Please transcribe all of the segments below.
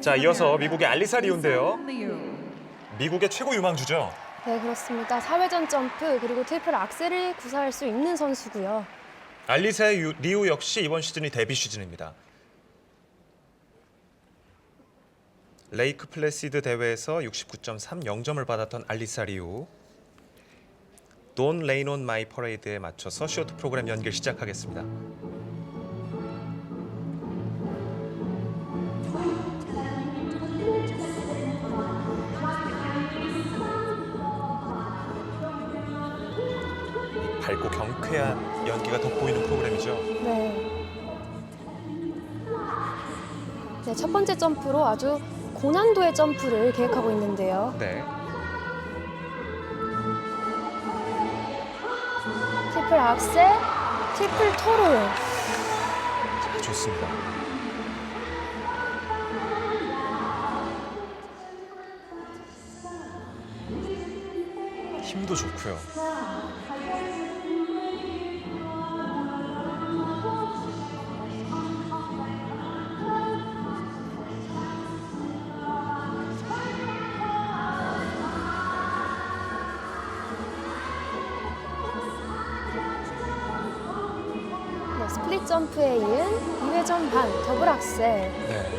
자, 이어서 미국의 알리사. Liu. 미국의 최고 유망주죠. 네, 그렇습니다. 사회전 점프 그리고 트리플 악셀을 구사할 수 있는 선수고요. 알리사의 유- 리우 역시 이번 시즌이 데뷔 시즌입니다. 레이크 플래시드 대회에서 69.3 0점을 받았던 알리사 리우. 돈 레인 온 마이 퍼레이드에 맞춰서 쇼트 프로그램 연기를 시작하겠습니다. 밝고 경쾌한 연기가 돋보이는 프로그램이죠. 네. 네, 첫 번째 점프로 아주 고난도의 점프를 계획하고 있는데요. 네. 트리플 악셀, 트리플 토르. 자, 좋습니다. 힘도 좋고요. 점프에 이은 2회전 반 더블 악셀. 네.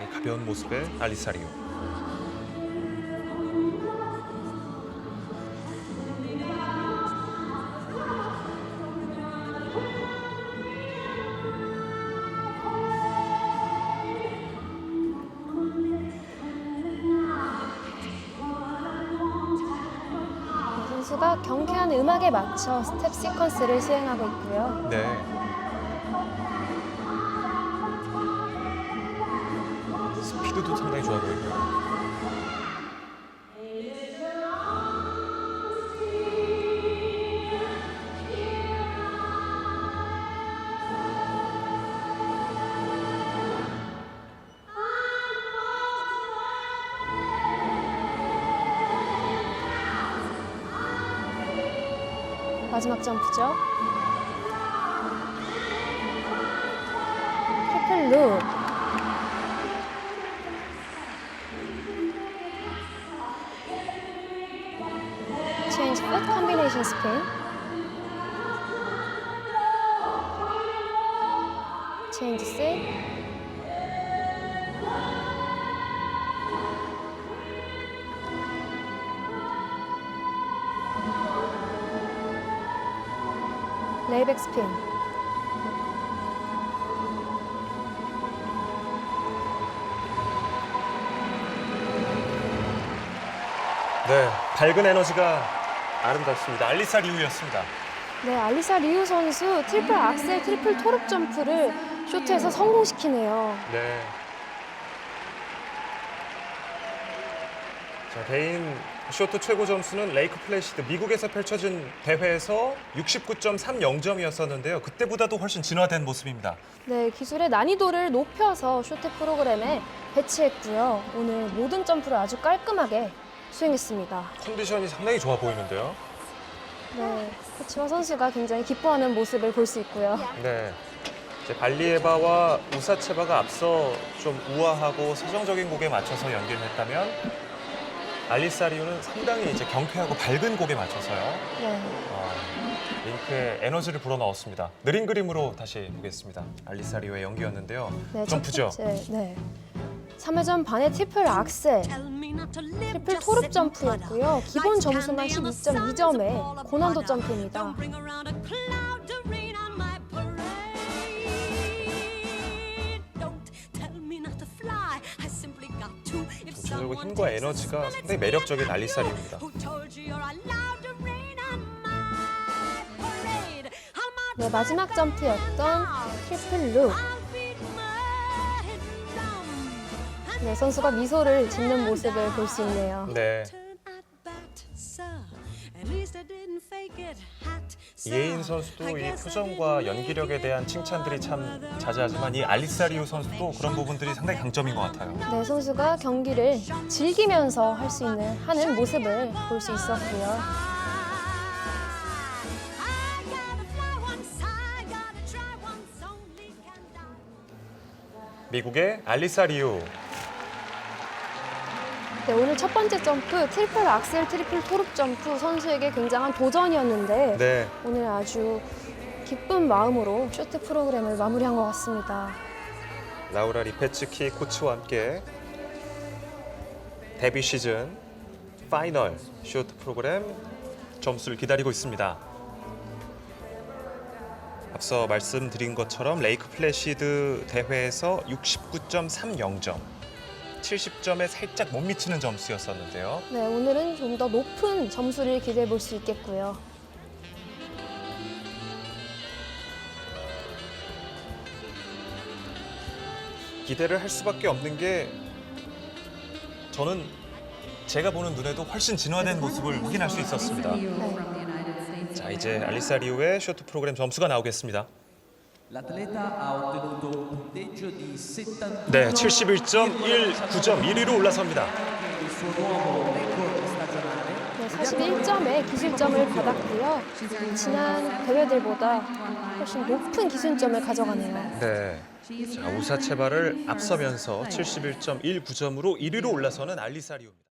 이 가벼운 모습의 알리사리오. 선수가 경쾌한 음악에 맞춰 스텝 시퀀스를 수행하고 있고요. 네. 마지막 점프죠. 트리플 루. 체인지 풋 컨비네이션 스핀. 체인지 셋. 레이백 스핀. 네. 밝은 에너지가 아름답습니다. 알리사 리우였습니다. 네, 알리사 리우 선수 트리플 악셀, 트리플 토르 점프를 쇼트에서 성공시키네요. 네. 자, 개인 쇼트 최고 점수는 레이크 플래시드 미국에서 펼쳐진 대회에서 69.30점이었었는데요. 그때보다도 훨씬 진화된 모습입니다. 네, 기술의 난이도를 높여서 쇼트 프로그램에 배치했고요. 오늘 모든 점프를 아주 깔끔하게 수행했습니다. 컨디션이 상당히 좋아 보이는데요. 네, 코치와 선수가 굉장히 기뻐하는 모습을 볼 수 있고요. 네. 이제 발리에바와 우사체바가 앞서 좀 우아하고 서정적인 곡에 맞춰서 연기를 했다면 알리사리오는 상당히 이제 경쾌하고 밝은 곡에 맞춰서요. 네, 어, 링크에 에너지를 불어넣었습니다. 느린 그림으로 다시 보겠습니다. 알리사리오의 연기였는데요. 네, 첫 점프죠. 번째, 네. 3회전 반의 트리플 악셀, 트리플 토르 점프였고요. 기본 점수만 12.2점의 고난도 점프입니다. 전체적으로 힘과 에너지가 상당히 매력적인 알리사리오입니다. 네, 마지막 점프였던 트리플 루. 네, 선수가 미소를 짓는 모습을 볼 수 있네요. 네. 이예인 선수도 이 표정과 연기력에 대한 칭찬들이 참 자자하지만 이 알리사리오 선수도 그런 부분들이 상당히 강점인 것 같아요. 네, 선수가 경기를 즐기면서 할 수 있는 하는 모습을 볼 수 있었고요. 미국의 알리사 리우. 네, 오늘 첫 번째 점프 트리플 악셀 트리플 토르 점프 선수에게 굉장한 도전이었는데 네. 오늘 아주 기쁜 마음으로 쇼트 프로그램을 마무리한 것 같습니다. 라우라 리페츠키 코치와 함께 데뷔 시즌 파이널 쇼트 프로그램 점수를 기다리고 있습니다. 앞서 말씀드린 것처럼 레이크 플래시드 대회에서 69.30점, 70점에 살짝 못 미치는 점수였었는데요. 네, 오늘은 좀 더 높은 점수를 기대해 볼 수 있겠고요. 기대를 할 수밖에 없는 게 저는 제가 보는 눈에도 훨씬 진화된 모습을 확인할 수 있었습니다. 자, 이제 알리사 리우의 쇼트 프로그램 점수가 나오겠습니다. 네, 71.19점 1위로 올라섭니다. il suo nuovo record stagionale. 네, 41점의 기술점을 받았고요. 지난 대회들보다 훨씬 높은 기술점을 가져가네요. 네. 자, 우사체바를 앞서면서 71.19점으로 1위로 올라서는 알리사 리우입니다.